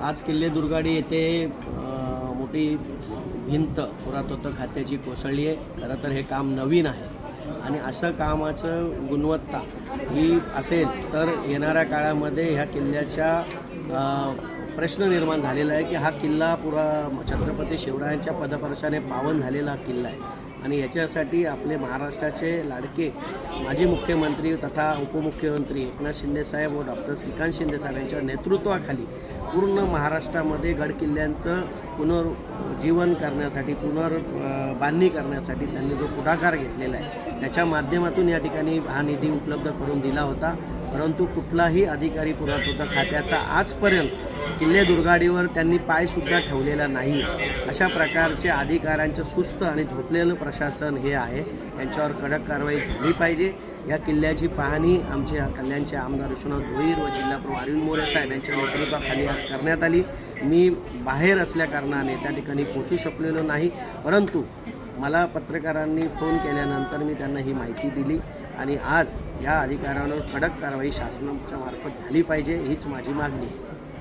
आज किल्ले दुर्गाडी येथे मोठी भिंत पुरातत्व खात्याची कोसळली आहे. खरं तर हे काम नवीन आहे. आणि असं कामाचं गुणवत्ता ही असेल तर येणाऱ्या काळामध्ये ह्या किल्ल्याच्या प्रश्न निर्माण झालेला आहे की हा किल्ला पुरा छत्रपती शिवरायांच्या पदपर्शाने पावन झालेला हा किल्ला आहे. आणि याच्यासाठी आपले महाराष्ट्राचे लाडके माजी मुख्यमंत्री तथा उपमुख्यमंत्री एकनाथ शिंदेसाहेब व डॉक्टर श्रीकांत शिंदेसाहेब यांच्या नेतृत्वाखाली पूर्ण महाराष्ट्रामध्ये गडकिल्ल्यांचं पुनर्जीवन करण्यासाठी पुनर्बांधणी करण्यासाठी त्यांनी जो पुढाकार घेतलेला आहे त्याच्या माध्यमातून या ठिकाणी हा निधी उपलब्ध करून दिला होता. परंतु कुठलाही अधिकारी पुरातत्व खात्याचा आजपर्यंत किल्ले दुर्गाडीवर त्यांनी पायसुद्धा ठेवलेला नाही. अशा प्रकारचे अधिकाऱ्यांचं सुस्त आणि झोपलेलं प्रशासन हे आहे. यांच्यावर कडक कारवाई झाली पाहिजे. या किल्ल्याची पाहणी आमच्या कल्याणचे आमदार विश्वनाथ भोईर व जिल्हाप्रमुख अरविंद मोरे साहेब यांच्या नेतृत्वाखाली आज करण्यात आली. मी बाहेर असल्याकारणाने त्या ठिकाणी पोचू शकलेलो नाही. परंतु मला पत्रकारांनी फोन केल्यानंतर मी त्यांना ही माहिती दिली. आणि आज या अधिकाऱ्यांवर कडक कारवाई शासनाच्या मार्फत झाली पाहिजे हीच माझी मागणी आहे.